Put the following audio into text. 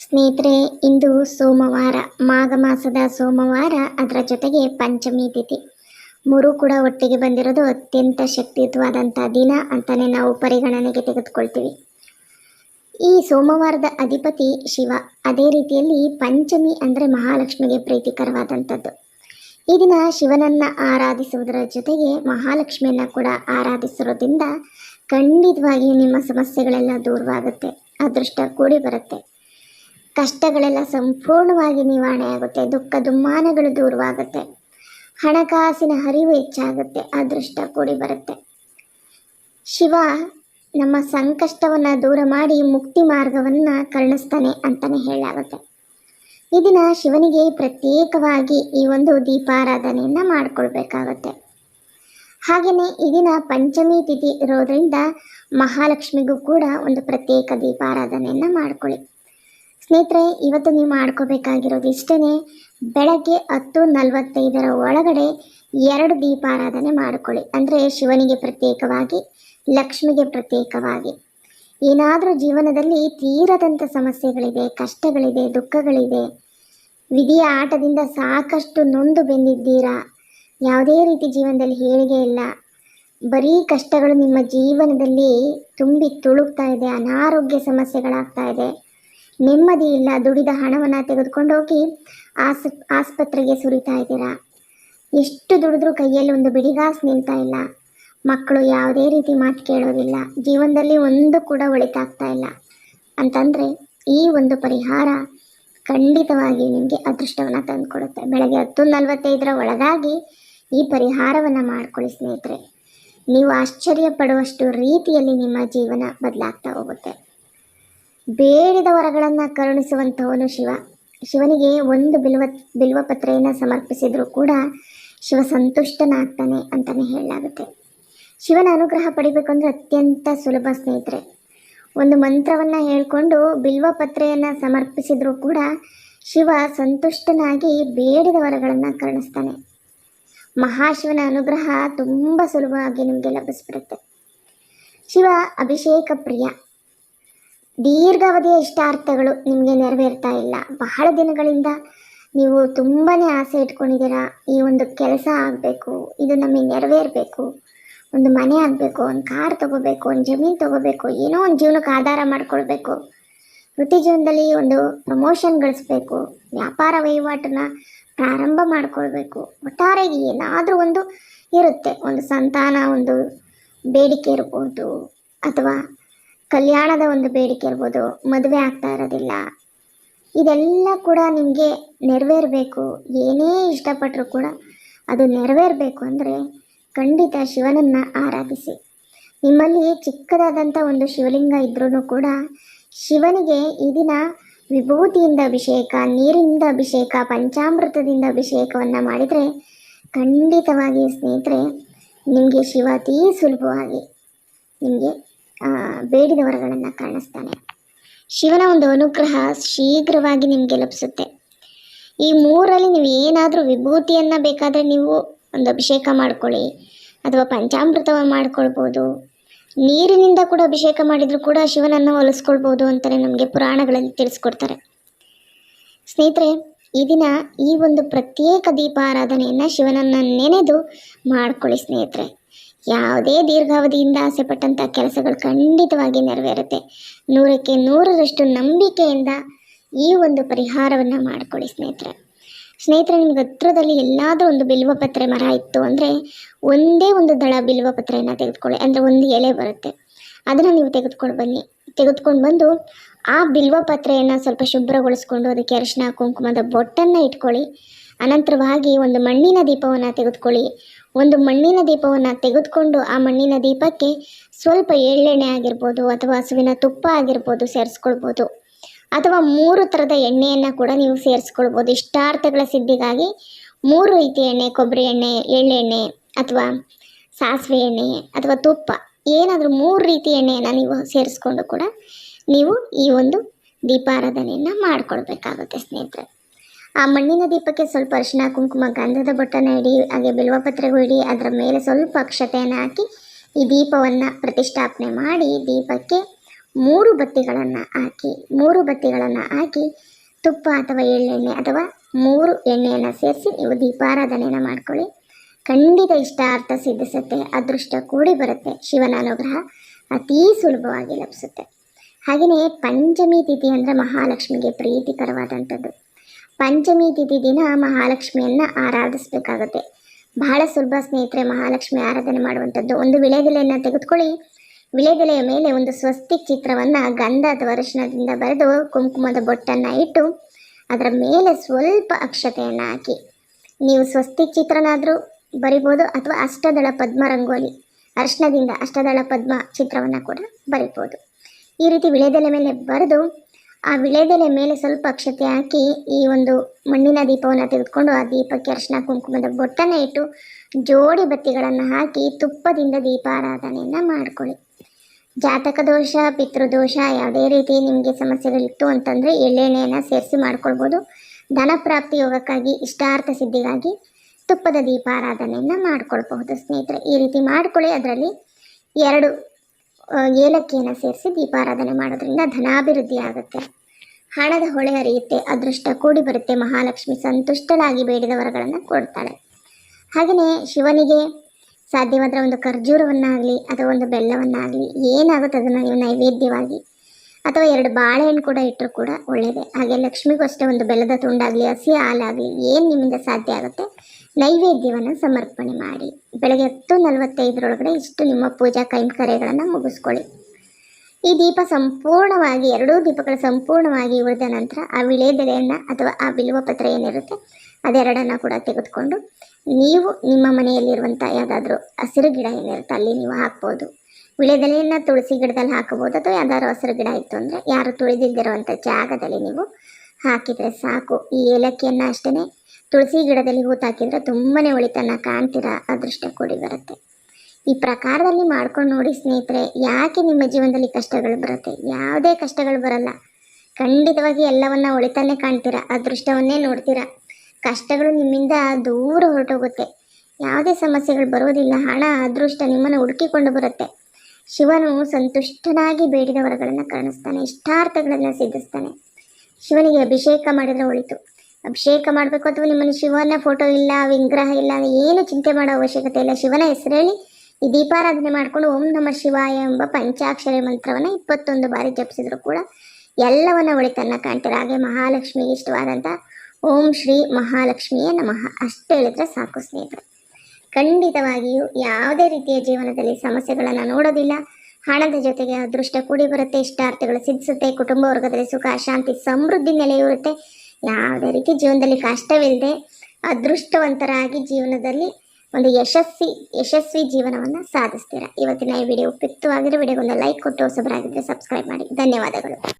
ಸ್ನೇಹಿತರೆ, ಇಂದು ಸೋಮವಾರ, ಮಾಘ ಮಾಸದ ಸೋಮವಾರ ಅದರ ಜೊತೆಗೆ ಪಂಚಮಿ ತಿಥಿ. ಮೂರೂ ಕೂಡ ಒಟ್ಟಿಗೆ ಬಂದಿರೋದು ಅತ್ಯಂತ ಶಕ್ತಿಯುತವಾದಂಥ ದಿನ ಅಂತಲೇ ನಾವು ಪರಿಗಣನೆಗೆ ತೆಗೆದುಕೊಳ್ತೀವಿ. ಈ ಸೋಮವಾರದ ಅಧಿಪತಿ ಶಿವ ಅದೇ ರೀತಿಯಲ್ಲಿ ಪಂಚಮಿ ಅಂದರೆ ಮಹಾಲಕ್ಷ್ಮಿಗೆ ಪ್ರೀತಿಕರವಾದಂಥದ್ದು. ಈ ದಿನ ಶಿವನನ್ನು ಆರಾಧಿಸುವುದರ ಜೊತೆಗೆ ಮಹಾಲಕ್ಷ್ಮಿಯನ್ನು ಕೂಡ ಆರಾಧಿಸಿರೋದ್ರಿಂದ ಖಂಡಿತವಾಗಿಯೂ ನಿಮ್ಮ ಸಮಸ್ಯೆಗಳೆಲ್ಲ ದೂರವಾಗುತ್ತೆ, ಅದೃಷ್ಟ ಕೂಡಿ ಬರುತ್ತೆ. ಕಷ್ಟಗಳೆಲ್ಲ ಸಂಪೂರ್ಣವಾಗಿ ನಿವಾರಣೆ ಆಗುತ್ತೆ ದುಃಖ ದುಮ್ಮಾನಗಳು ದೂರವಾಗುತ್ತೆ. ಹಣಕಾಸಿನ ಹರಿವು ಹೆಚ್ಚಾಗುತ್ತೆ. ಅದೃಷ್ಟ ಕೂಡಿ ಬರುತ್ತೆ. ಶಿವ ನಮ್ಮ ಸಂಕಷ್ಟವನ್ನು ದೂರ ಮಾಡಿ ಮುಕ್ತಿ ಮಾರ್ಗವನ್ನು ಕರುಣಿಸ್ತಾನೆ ಅಂತಲೇ ಹೇಳಲಾಗುತ್ತೆ. ಈ ದಿನ ಶಿವನಿಗೆ ಪ್ರತ್ಯೇಕವಾಗಿ ಈ ಒಂದು ದೀಪಾರಾಧನೆಯನ್ನು ಮಾಡಿಕೊಳ್ಬೇಕಾಗತ್ತೆ. ಹಾಗೆಯೇ ಈ ಪಂಚಮಿ ತಿಥಿ ಇರೋದರಿಂದ ಮಹಾಲಕ್ಷ್ಮಿಗೂ ಕೂಡ ಒಂದು ಪ್ರತ್ಯೇಕ ದೀಪಾರಾಧನೆಯನ್ನು ಮಾಡ್ಕೊಳ್ಳಿ. ಸ್ನೇಹಿತರೆ, ಇವತ್ತು ನೀವು ಮಾಡ್ಕೋಬೇಕಾಗಿರೋದು ಇಷ್ಟೇ ಬೆಳಗ್ಗೆ ಹತ್ತು ನಲವತ್ತೈದರ ಒಳಗಡೆ ಎರಡು ದೀಪಾರಾಧನೆ ಮಾಡ್ಕೊಳ್ಳಿ. ಅಂದರೆ ಶಿವನಿಗೆ ಪ್ರತ್ಯೇಕವಾಗಿ, ಲಕ್ಷ್ಮಿಗೆ ಪ್ರತ್ಯೇಕವಾಗಿ. ಏನಾದರೂ ಜೀವನದಲ್ಲಿ ತೀರದಂಥ ಸಮಸ್ಯೆಗಳಿದೆ, ಕಷ್ಟಗಳಿದೆ, ದುಃಖಗಳಿದೆ, ವಿಧಿಯ ಆಟದಿಂದ ಸಾಕಷ್ಟು ನೊಂದು ಬೆಂದಿದ್ದೀರಾ? ಯಾವುದೇ ರೀತಿ ಜೀವನದಲ್ಲಿ ಹೇಳಿಗೆ ಇಲ್ಲ. ಬರೀ ಕಷ್ಟಗಳು ನಿಮ್ಮ ಜೀವನದಲ್ಲಿ ತುಂಬಿ ತುಳುಕ್ತಾ ಇದೆ, ಅನಾರೋಗ್ಯ ಸಮಸ್ಯೆಗಳಾಗ್ತಾ ಇದೆ. ನೆಮ್ಮದಿ ಇಲ್ಲ, ದುಡಿದ ಹಣವನ್ನು ತೆಗೆದುಕೊಂಡು ಹೋಗಿ ಆಸ್, ಆಸ್ಪತ್ರೆಗೆ ಸುರಿತಾ ಇದ್ದೀರಾ? ಎಷ್ಟು ದುಡಿದ್ರೂ ಕೈಯಲ್ಲಿ ಒಂದು ಬಿಡಿಗಾಸು ನಿಲ್ತಾ ಇಲ್ಲ. ಮಕ್ಕಳು ಯಾವುದೇ ರೀತಿ ಮಾತು ಕೇಳೋದಿಲ್ಲ. ಜೀವನದಲ್ಲಿ ಒಂದು ಕೂಡ ಒಳಿತಾಗ್ತಾ ಇಲ್ಲ. ಅಂತಂದರೆ ಈ ಒಂದು ಪರಿಹಾರ ಖಂಡಿತವಾಗಿ ನಿಮಗೆ ಅದೃಷ್ಟವನ್ನು ತಂದುಕೊಡುತ್ತೆ. ಬೆಳಗ್ಗೆ ಹತ್ತು ನಲವತ್ತೈದರ ಒಳಗಾಗಿ ಈ ಪರಿಹಾರವನ್ನು ಮಾಡ್ಕೊಳ್ಳಿ ಸ್ನೇಹಿತರೆ. ನೀವು ಆಶ್ಚರ್ಯ ಪಡುವಷ್ಟು ರೀತಿಯಲ್ಲಿ ನಿಮ್ಮ ಜೀವನ ಬದಲಾಗ್ತಾ ಹೋಗುತ್ತೆ. ಬೇಡಿದ ವರಗಳನ್ನು ಕರುಣಿಸುವಂಥವನು ಶಿವ. ಶಿವನಿಗೆ ಒಂದು ಬಿಲ್ವ, ಬಿಲ್ವಪತ್ರೆಯನ್ನು ಸಮರ್ಪಿಸಿದರೂ ಕೂಡ ಶಿವ ಸಂತುಷ್ಟನಾಗ್ತಾನೆ ಅಂತಲೇ ಹೇಳಲಾಗುತ್ತೆ. ಶಿವನ ಅನುಗ್ರಹ ಪಡಿಬೇಕು ಅಂದರೆ ಅತ್ಯಂತ ಸುಲಭ ಸ್ನೇಹಿತರೆ. ಒಂದು ಮಂತ್ರವನ್ನು ಹೇಳಿಕೊಂಡು ಬಿಲ್ವಪತ್ರೆಯನ್ನು ಸಮರ್ಪಿಸಿದರೂ ಕೂಡ ಶಿವ ಸಂತುಷ್ಟನಾಗಿ ಬೇಡಿದ ವರಗಳನ್ನು ಕರುಣಿಸ್ತಾನೆ. ಮಹಾಶಿವನ ಅನುಗ್ರಹ ತುಂಬ ಸುಲಭವಾಗಿ ನಿಮಗೆ ಲಭಿಸ್ಬಿಡುತ್ತೆ. ಶಿವ ಅಭಿಷೇಕ ಪ್ರಿಯ. ದೀರ್ಘಾವಧಿಯ ಇಷ್ಟಾರ್ಥಗಳು ನಿಮಗೆ ನೆರವೇರ್ತಾ ಇಲ್ಲ. ಬಹಳ ದಿನಗಳಿಂದ ನೀವು ತುಂಬಾ ಆಸೆ ಇಟ್ಕೊಂಡಿದ್ದೀರಾ. ಈ ಒಂದು ಕೆಲಸ ಆಗಬೇಕು, ಇದು ನಮಗೆ ನೆರವೇರಬೇಕು, ಒಂದು ಮನೆ ಆಗಬೇಕು, ಒಂದು ಕಾರ್ ತೊಗೋಬೇಕು, ಒಂದು ಜಮೀನು ತೊಗೋಬೇಕು, ಏನೋ ಒಂದು ಜೀವನಕ್ಕೆ ಆಧಾರ ಮಾಡಿಕೊಳ್ಬೇಕು. ವೃತ್ತಿ ಜೀವನದಲ್ಲಿ ಒಂದು ಪ್ರಮೋಷನ್ ಗಳಿಸ್ಬೇಕು, ವ್ಯಾಪಾರ ವಹಿವಾಟನ್ನ ಪ್ರಾರಂಭ ಮಾಡಿಕೊಳ್ಬೇಕು. ಒಟ್ಟಾರೆ ಏನಾದರೂ ಒಂದು ಇರುತ್ತೆ. ಒಂದು ಸಂತಾನ, ಒಂದು ಬೇಡಿಕೆ ಇರ್ಬೋದು, ಅಥವಾ ಕಲ್ಯಾಣದ ಒಂದು ಬೇಡಿಕೆ ಇರ್ಬೋದು, ಮದುವೆ ಆಗ್ತಾ ಇರೋದಿಲ್ಲ. ಇದೆಲ್ಲ ಕೂಡ ನಿಮಗೆ ನೆರವೇರಬೇಕು. ಏನೇ ಇಷ್ಟಪಟ್ಟರೂ ಕೂಡ ಅದು ನೆರವೇರಬೇಕು ಅಂದರೆ ಖಂಡಿತ ಶಿವನನ್ನು ಆರಾಧಿಸಿ. ನಿಮ್ಮಲ್ಲಿ ಚಿಕ್ಕದಾದಂಥ ಒಂದು ಶಿವಲಿಂಗ ಇದ್ರೂ ಕೂಡ ಶಿವನಿಗೆ ಈ ದಿನ ವಿಭೂತಿಯಿಂದ ಅಭಿಷೇಕ ನೀರಿನಿಂದ ಅಭಿಷೇಕ, ಪಂಚಾಮೃತದಿಂದ ಅಭಿಷೇಕವನ್ನು ಮಾಡಿದರೆ ಖಂಡಿತವಾಗಿ ಸ್ನೇಹಿತರೆ, ನಿಮಗೆ ಶಿವ ಅತೀ ಸುಲಭವಾಗಿ ನಿಮಗೆ ಬೇಡಿದ ವರಗಳನ್ನು ಕಾಣಿಸ್ತಾನೆ. ಶಿವನ ಒಂದು ಅನುಗ್ರಹ ಶೀಘ್ರವಾಗಿ ನಿಮಗೆ ಲಭಿಸುತ್ತೆ. ಈ ಮೂರಲ್ಲಿ ನೀವು ಏನಾದರೂ ವಿಭೂತಿಯನ್ನು ಬೇಕಾದರೆ ನೀವು ಒಂದು ಅಭಿಷೇಕ ಮಾಡ್ಕೊಳ್ಳಿ, ಅಥವಾ ಪಂಚಾಮೃತವನ್ನು ಮಾಡ್ಕೊಳ್ಬೋದು. ನೀರಿನಿಂದ ಕೂಡ ಅಭಿಷೇಕ ಮಾಡಿದರೂ ಕೂಡ ಶಿವನನ್ನು ಹೊಲಿಸ್ಕೊಳ್ಬೋದು ಅಂತಲೇ ನಮಗೆ ಪುರಾಣಗಳಲ್ಲಿ ತಿಳಿಸ್ಕೊಡ್ತಾರೆ. ಸ್ನೇಹಿತರೆ, ಈ ದಿನ ಈ ಒಂದು ಪ್ರತ್ಯೇಕ ದೀಪಾರಾಧನೆಯನ್ನು ಶಿವನನ್ನು ನೆನೆದು ಮಾಡ್ಕೊಳ್ಳಿ ಸ್ನೇಹಿತರೆ. ಯಾವುದೇ ದೀರ್ಘಾವಧಿಯಿಂದ ಆಸೆಪಟ್ಟಂಥ ಕೆಲಸಗಳು ಖಂಡಿತವಾಗಿ ನೆರವೇರುತ್ತೆ. ನೂರಕ್ಕೆ ನೂರರಷ್ಟು ನಂಬಿಕೆಯಿಂದ ಈ ಒಂದು ಪರಿಹಾರವನ್ನು ಮಾಡಿಕೊಳ್ಳಿ ಸ್ನೇಹಿತರೆ. ಸ್ನೇಹಿತರೆ, ನಿಮ್ಗೆ ಹತ್ರದಲ್ಲಿ ಎಲ್ಲಾದರೂ ಒಂದು ಬಿಲ್ವಪತ್ರೆ ಮರ ಇತ್ತು ಅಂದರೆ ಒಂದೇ ಒಂದು ದಳ ಬಿಲ್ವಪತ್ರೆಯನ್ನು ತೆಗೆದುಕೊಳ್ಳಿ. ಅಂದರೆ ಒಂದು ಎಲೆ ಬರುತ್ತೆ. ಅದನ್ನು ನೀವು ತೆಗೆದುಕೊಂಡು ಬನ್ನಿ. ತೆಗೆದುಕೊಂಡು ಬಂದು ಆ ಬಿಲ್ವಪತ್ರೆಯನ್ನು ಸ್ವಲ್ಪ ಶುಭ್ರಗೊಳಿಸ್ಕೊಂಡು ಅದಕ್ಕೆ ಅರಿಶಿನ ಕುಂಕುಮದ ಬೊಟ್ಟನ್ನು ಇಟ್ಕೊಳ್ಳಿ. ಅನಂತರವಾಗಿ ಒಂದು ಮಣ್ಣಿನ ದೀಪವನ್ನು ತೆಗೆದುಕೊಳ್ಳಿ. ಒಂದು ಮಣ್ಣಿನ ದೀಪವನ್ನು ತೆಗೆದುಕೊಂಡು ಆ ಮಣ್ಣಿನ ದೀಪಕ್ಕೆ ಸ್ವಲ್ಪ ಎಳ್ಳೆಣ್ಣೆ ಆಗಿರ್ಬೋದು ಅಥವಾ ಹಸುವಿನ ತುಪ್ಪ ಆಗಿರ್ಬೋದು ಸೇರಿಸ್ಕೊಳ್ಬೋದು. ಅಥವಾ ಮೂರು ಥರದ ಎಣ್ಣೆಯನ್ನು ಕೂಡ ನೀವು ಸೇರಿಸ್ಕೊಳ್ಬೋದು. ಇಷ್ಟಾರ್ಥಗಳ ಸಿದ್ಧಿಗಾಗಿ ಮೂರು ರೀತಿಯ ಎಣ್ಣೆ, ಕೊಬ್ಬರಿ ಎಣ್ಣೆ, ಎಳ್ಳೆಣ್ಣೆ ಅಥವಾ ಸಾಸಿವೆ ಎಣ್ಣೆ ಅಥವಾ ತುಪ್ಪ ಏನಾದರೂ ಮೂರು ರೀತಿ ಎಣ್ಣೆಯನ್ನು ನೀವು ಸೇರಿಸ್ಕೊಂಡು ಕೂಡ ನೀವು ಈ ಒಂದು ದೀಪಾರಾಧನೆಯನ್ನು ಮಾಡಿಕೊಳ್ಬೇಕಾಗುತ್ತೆ ಸ್ನೇಹಿತರೆ. ಆ ಮಣ್ಣಿನ ದೀಪಕ್ಕೆ ಸ್ವಲ್ಪ ಅರಿಶಿನ ಕುಂಕುಮ, ಗಂಧದ ಬೊಟ್ಟನ ಇಡಿ, ಹಾಗೆ ಬಿಲ್ವಪತ್ರೆಗೂ ಇಡಿ, ಅದರ ಮೇಲೆ ಸ್ವಲ್ಪ ಅಕ್ಷತೆಯನ್ನು ಹಾಕಿ ಈ ದೀಪವನ್ನು ಪ್ರತಿಷ್ಠಾಪನೆ ಮಾಡಿ ದೀಪಕ್ಕೆ ಮೂರು ಬತ್ತಿಗಳನ್ನು ಹಾಕಿ, ಮೂರು ಬತ್ತಿಗಳನ್ನು ಹಾಕಿ ತುಪ್ಪ ಅಥವಾ ಎಳ್ಳೆಣ್ಣೆ ಅಥವಾ ಮೂರು ಎಣ್ಣೆಯನ್ನು ಸೇರಿಸಿ ನೀವು ದೀಪಾರಾಧನೆಯನ್ನು ಮಾಡ್ಕೊಳ್ಳಿ. ಖಂಡಿತ ಇಷ್ಟಾರ್ಥ ಸಿದ್ಧಿಸುತ್ತೆ, ಅದೃಷ್ಟ ಕೂಡಿ ಬರುತ್ತೆ ಶಿವನ ಅನುಗ್ರಹ ಅತೀ ಸುಲಭವಾಗಿ ಲಭಿಸುತ್ತೆ. ಹಾಗೆಯೇ ಪಂಚಮಿ ತಿಥಿ ಅಂದರೆ ಮಹಾಲಕ್ಷ್ಮಿಗೆ ಪ್ರೀತಿಕರವಾದಂಥದ್ದು. ಪಂಚಮಿ ತಿಥಿ ದಿನ ಮಹಾಲಕ್ಷ್ಮಿಯನ್ನು ಆರಾಧಿಸಬೇಕಾಗುತ್ತೆ. ಬಹಳ ಸುಲಭ ಸ್ನೇಹಿತರೆ, ಮಹಾಲಕ್ಷ್ಮಿ ಆರಾಧನೆ ಮಾಡುವಂಥದ್ದು. ಒಂದು ವಿಳೆದೆಲೆಯನ್ನು ತೆಗೆದುಕೊಳ್ಳಿ. ವಿಳೆದೆಲೆಯ ಮೇಲೆ ಒಂದು ಸ್ವಸ್ತಿಕ್ ಚಿತ್ರವನ್ನು ಗಂಧ ಅಥವಾ ಅರಿಶಿಣದಿಂದ ಬರೆದು ಕುಂಕುಮದ ಬೊಟ್ಟನ್ನು ಇಟ್ಟು ಅದರ ಮೇಲೆ ಸ್ವಲ್ಪ ಅಕ್ಷತೆಯನ್ನು ಹಾಕಿ. ನೀವು ಸ್ವಸ್ತಿಕ್ ಚಿತ್ರನಾದರೂ ಬರಿಬೋದು ಅಥವಾ ಅಷ್ಟದಳ ಪದ್ಮ ರಂಗೋಲಿ ಅರಿಶಿಣದಿಂದ ಅಷ್ಟದಳ ಪದ್ಮ ಚಿತ್ರವನ್ನು ಕೂಡ ಬರಿಬೋದು. ಈ ರೀತಿ ವಿಳೆದೆಲೆ ಮೇಲೆ ಬರೆದು ಆ ವಿಳೆದೆಲೆ ಮೇಲೆ ಸ್ವಲ್ಪ ಅಕ್ಷತೆ ಹಾಕಿ ಈ ಒಂದು ಮಣ್ಣಿನ ದೀಪವನ್ನು ತೆಗೆದುಕೊಂಡು ಆ ದೀಪಕ್ಕೆ ಅರಿಶಿನ, ಕುಂಕುಮದ ಬೊಟ್ಟನ ಇಟ್ಟು ಜೋಡಿ ಬತ್ತಿಗಳನ್ನು ಹಾಕಿ ತುಪ್ಪದಿಂದ ದೀಪಾರಾಧನೆಯನ್ನು ಮಾಡಿಕೊಳ್ಳಿ. ಜಾತಕ ದೋಷ ಪಿತೃದೋಷ ಯಾವುದೇ ರೀತಿ ನಿಮಗೆ ಸಮಸ್ಯೆಗಳಿತ್ತು ಅಂತಂದರೆ ಎಳ್ಳೆಣ್ಣೆಯನ್ನು ಸೇರಿಸಿ ಮಾಡ್ಕೊಳ್ಬೋದು. ಧನಪ್ರಾಪ್ತಿ ಯೋಗಕ್ಕಾಗಿ ಇಷ್ಟಾರ್ಥ ಸಿದ್ಧಿಗಾಗಿ ತುಪ್ಪದ ದೀಪಾರಾಧನೆಯನ್ನು ಮಾಡ್ಕೊಳ್ಬಹುದು. ಸ್ನೇಹಿತರೆ, ಈ ರೀತಿ ಮಾಡ್ಕೊಳ್ಳಿ. ಅದರಲ್ಲಿ ಎರಡು ಏಲಕ್ಕಿಯನ್ನು ಸೇರಿಸಿ ದೀಪಾರಾಧನೆ ಮಾಡೋದ್ರಿಂದ ಧನಾಭಿವೃದ್ಧಿ ಆಗುತ್ತೆ. ಹಣದ ಹೊಳೆ ಹರಿಯುತ್ತೆ, ಅದೃಷ್ಟ ಕೂಡಿ ಬರುತ್ತೆ, ಮಹಾಲಕ್ಷ್ಮಿ ಸಂತುಷ್ಟಳಾಗಿ ಬೇಡಿದ ವರಗಳನ್ನು ಕೊಡ್ತಾಳೆ. ಹಾಗೆಯೇ ಶಿವನಿಗೆ ಸಾಧ್ಯವಾದರೆ ಒಂದು ಖರ್ಜೂರವನ್ನಾಗಲಿ ಅಥವಾ ಒಂದು ಬೆಲ್ಲವನ್ನಾಗಲಿ ಏನಾಗುತ್ತೆ ಅದನ್ನು ನೀವು ನೈವೇದ್ಯವಾಗಿ ಅಥವಾ ಎರಡು ಬಾಳೆಹಣ್ಣು ಕೂಡ ಇಟ್ಟರು ಕೂಡ ಒಳ್ಳೆಯದೇ ಹಾಗೆ ಲಕ್ಷ್ಮಿಗೂ ಅಷ್ಟೇ ಒಂದು ಬೆಲ್ಲದ ತುಂಡಾಗಲಿ, ಹಸಿ ಹಾಲಾಗಲಿ ಏನು ನಿಮ್ಮಿಂದ ಸಾಧ್ಯ ಆಗುತ್ತೆ ನೈವೇದ್ಯವನ್ನು ಸಮರ್ಪಣೆ ಮಾಡಿ. ಬೆಳಗ್ಗೆ ಹತ್ತು ನಲವತ್ತೈದರೊಳಗಡೆ ಇಷ್ಟು ನಿಮ್ಮ ಪೂಜಾ ಕೈಂಕರ್ಯಗಳನ್ನು ಮುಗಿಸ್ಕೊಳ್ಳಿ. ಈ ದೀಪ ಸಂಪೂರ್ಣವಾಗಿ, ಎರಡೂ ದೀಪಗಳು ಸಂಪೂರ್ಣವಾಗಿ ಉಳಿದ ನಂತರ ಆ ವಿಳೆದೆಲೆಯನ್ನು ಅಥವಾ ಆ ಬಿಲ್ವ ಪತ್ರ ಏನಿರುತ್ತೆ ಅದೆರಡನ್ನು ಕೂಡ ತೆಗೆದುಕೊಂಡು ನೀವು ನಿಮ್ಮ ಮನೆಯಲ್ಲಿರುವಂಥ ಯಾವುದಾದ್ರೂ ಹಸಿರು ಗಿಡ ಏನಿರುತ್ತೆ ಅಲ್ಲಿ ನೀವು ಹಾಕ್ಬೋದು. ವಿಳೆದೆಲೆಯನ್ನು ತುಳಸಿ ಗಿಡದಲ್ಲಿ ಹಾಕಬಹುದು ಅಥವಾ ಯಾವ್ದಾದ್ರು ಹಸಿರು ಗಿಡ ಇತ್ತು ಅಂದರೆ ಯಾರು ತುಳಿದಿದ್ದಿರುವಂಥ ಜಾಗದಲ್ಲಿ ನೀವು ಹಾಕಿದರೆ ಸಾಕು. ಈ ಏಲಕ್ಕಿಯನ್ನು ಅಷ್ಟೇ ತುಳಸಿ ಗಿಡದಲ್ಲಿ ಹೂತಾಕಿದ್ರೆ ತುಂಬನೇ ತುಂಬಾ ಒಳಿತನ್ನ ಕಾಣ್ತೀರಾ ಅದೃಷ್ಟ ಕೂಡಿ ಬರುತ್ತೆ. ಈ ಪ್ರಕಾರದಲ್ಲಿ ಮಾಡ್ಕೊಂಡು ನೋಡಿ ಸ್ನೇಹಿತರೆ, ಯಾಕೆ ನಿಮ್ಮ ಜೀವನದಲ್ಲಿ ಕಷ್ಟಗಳು ಬರುತ್ತೆ? ಯಾವುದೇ ಕಷ್ಟಗಳು ಬರಲ್ಲ. ಖಂಡಿತವಾಗಿ ಎಲ್ಲವನ್ನ ಒಳಿತಾನೆ ಕಾಣ್ತೀರಾ, ಅದೃಷ್ಟವನ್ನೇ ನೋಡ್ತೀರ. ಕಷ್ಟಗಳು ನಿಮ್ಮಿಂದ ದೂರ ಹೊರಟೋಗುತ್ತೆ. ಯಾವುದೇ ಸಮಸ್ಯೆಗಳು ಬರೋದಿಲ್ಲ, ಹಣ, ಅದೃಷ್ಟ ನಿಮ್ಮನ್ನು ಹುಡುಕಿಕೊಂಡು ಬರುತ್ತೆ. ಶಿವನು ಸಂತುಷ್ಟನಾಗಿ ಬೇಡಿದ ವರಗಳನ್ನು ಕರುಣಿಸ್ತಾನೆ, ಇಷ್ಟಾರ್ಥಗಳನ್ನು ಸಿದ್ಧಿಸ್ತಾನೆ. ಶಿವನಿಗೆ ಅಭಿಷೇಕ ಮಾಡಿದರೆ ಒಳಿತು. ಅಭಿಷೇಕ ಮಾಡಬೇಕು ಅಥವಾ ನಿಮ್ಮನ್ನು ಶಿವನ ಫೋಟೋ ಇಲ್ಲ, ವಿಗ್ರಹ ಇಲ್ಲ, ಏನು ಚಿಂತೆ ಮಾಡೋ ಅವಶ್ಯಕತೆ ಇಲ್ಲ. ಶಿವನ ಹೆಸರಲ್ಲಿ ಈ ದೀಪಾರಾಧನೆ ಮಾಡಿಕೊಂಡು ಓಂ ನಮ ಶಿವಾಯ ಎಂಬ ಪಂಚಾಕ್ಷರಿ ಮಂತ್ರವನ್ನು ಇಪ್ಪತ್ತೊಂದು ಬಾರಿ ಜಪಿಸಿದ್ರು ಕೂಡ ಎಲ್ಲವನ್ನ ಒಳಿತನ್ನ ಕಾಣ್ತಾರೆ ಹಾಗೆ ಮಹಾಲಕ್ಷ್ಮಿಗೆ ಇಷ್ಟವಾದಂಥ ಓಂ ಶ್ರೀ ಮಹಾಲಕ್ಷ್ಮಿಯೇ ನಮಃ. ಅಷ್ಟು ಹೇಳಿದ್ರೆ ಸಾಕು ಸ್ನೇಹಿತರೆ. ಖಂಡಿತವಾಗಿಯೂ ಯಾವುದೇ ರೀತಿಯ ಜೀವನದಲ್ಲಿ ಸಮಸ್ಯೆಗಳನ್ನು ನೋಡೋದಿಲ್ಲ. ಹಣದ ಜೊತೆಗೆ ಅದೃಷ್ಟ ಕೂಡಿ ಬರುತ್ತೆ, ಇಷ್ಟಾರ್ಥಗಳು ಸಿದ್ಧಿಸುತ್ತೆ, ಕುಟುಂಬ ವರ್ಗದಲ್ಲಿ ಸುಖ, ಶಾಂತಿ, ಸಮೃದ್ಧಿ ನೆಲೆಯೂರುತ್ತೆ. ಯಾವುದೇ ರೀತಿ ಜೀವನದಲ್ಲಿ ಕಷ್ಟವಿಲ್ಲದೆ ಅದೃಷ್ಟವಂತರಾಗಿ ಜೀವನದಲ್ಲಿ ಒಂದು ಯಶಸ್ವಿ ಯಶಸ್ವಿ ಜೀವನವನ್ನು ಸಾಧಿಸ್ತೀರಾ. ಇವತ್ತಿನ ಈ ವಿಡಿಯೋ ಉಪಯುಕ್ತವಾಗಿರೋ ವಿಡಿಯೋಗೊಂದು ಲೈಕ್ ಕೊಟ್ಟು ಹೊಸಬರಾಗಿದ್ದರೆ ಸಬ್ಸ್ಕ್ರೈಬ್ ಮಾಡಿ. ಧನ್ಯವಾದಗಳು.